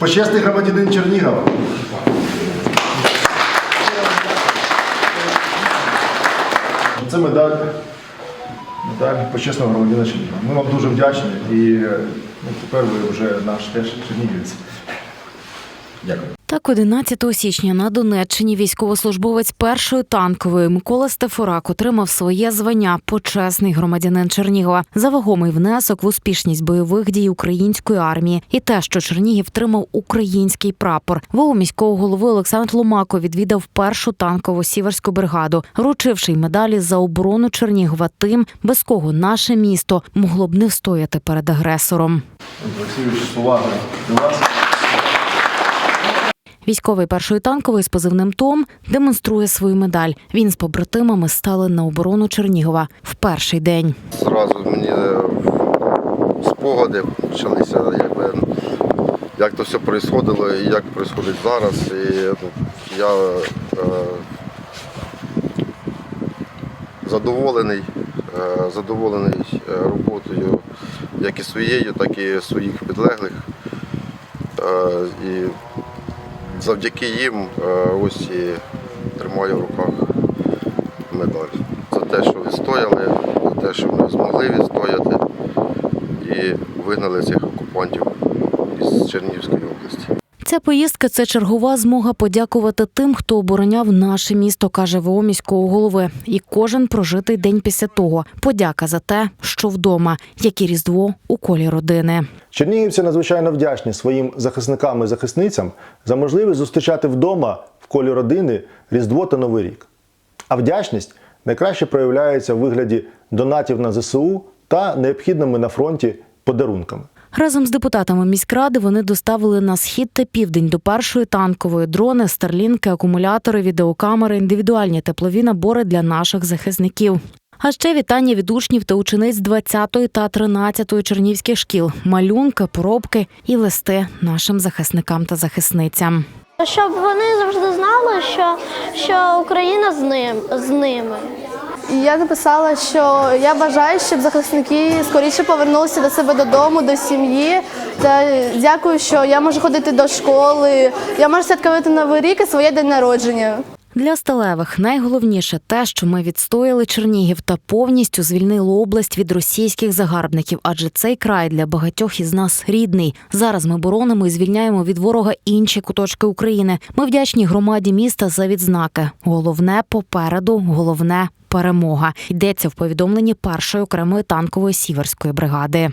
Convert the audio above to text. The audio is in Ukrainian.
Почесний громадянин Чернігова. Це медаль. Медаль почесного громадянина Чернігова. Ми вам дуже вдячні і ну, тепер ви вже наш теж чернігівець. Дякую. Так, 11 січня на Донеччині військовослужбовець першої танкової Микола Стефорак отримав своє звання почесний громадянин Чернігова за вагомий внесок в успішність бойових дій української армії і те, що Чернігів тримав український прапор. ВО міського голови Олександр Ломако відвідав першу танкову сіверську бригаду, вручивши й медалі за оборону Чернігова тим, без кого наше місто могло б не встояти перед агресором. До вас. Військовий першої танкової з позивним Том демонструє свою медаль. Він з побратимами стали на оборону Чернігова в перший день. Зразу мені е, спогади почалися, якби, як то все відбувалося і як відбувається зараз. І ну, я е, задоволений, е, задоволений е, роботою як і своєю, так і своїх підлеглих. Е, і завдяки їм е, ось і тримаю в руках медаль. За те, що відстояли, за те, що ми змогли відстояти і вигнали цих окупантів із Чернігівської області. Ця поїздка це чергова змога подякувати тим, хто обороняв наше місто, каже ВО міського голови. І кожен прожитий день після того. Подяка за те, що вдома, як і різдво у колі родини. Чернігівці надзвичайно вдячні своїм захисникам і захисницям за можливість зустрічати вдома в колі родини Різдво та Новий рік. А вдячність найкраще проявляється в вигляді донатів на ЗСУ та необхідними на фронті подарунками. Разом з депутатами міськради вони доставили на схід та південь до першої танкової дрони, старлінки, акумулятори, відеокамери, індивідуальні теплові набори для наших захисників. А ще вітання від учнів та учениць 20 та 13 чернівських шкіл, малюнки, поробки і листи нашим захисникам та захисницям. Щоб вони завжди знали, що, що Україна з ним з ними. І я написала, що я бажаю, щоб захисники скоріше повернулися до себе додому, до сім'ї. Та дякую, що я можу ходити до школи. Я можу святкувати новий рік і своє день народження. Для сталевих найголовніше те, що ми відстояли Чернігів та повністю звільнили область від російських загарбників, адже цей край для багатьох із нас рідний. Зараз ми боронимо і звільняємо від ворога інші куточки України. Ми вдячні громаді міста за відзнаки. Головне попереду, головне перемога. Йдеться в повідомленні першої окремої танкової сіверської бригади.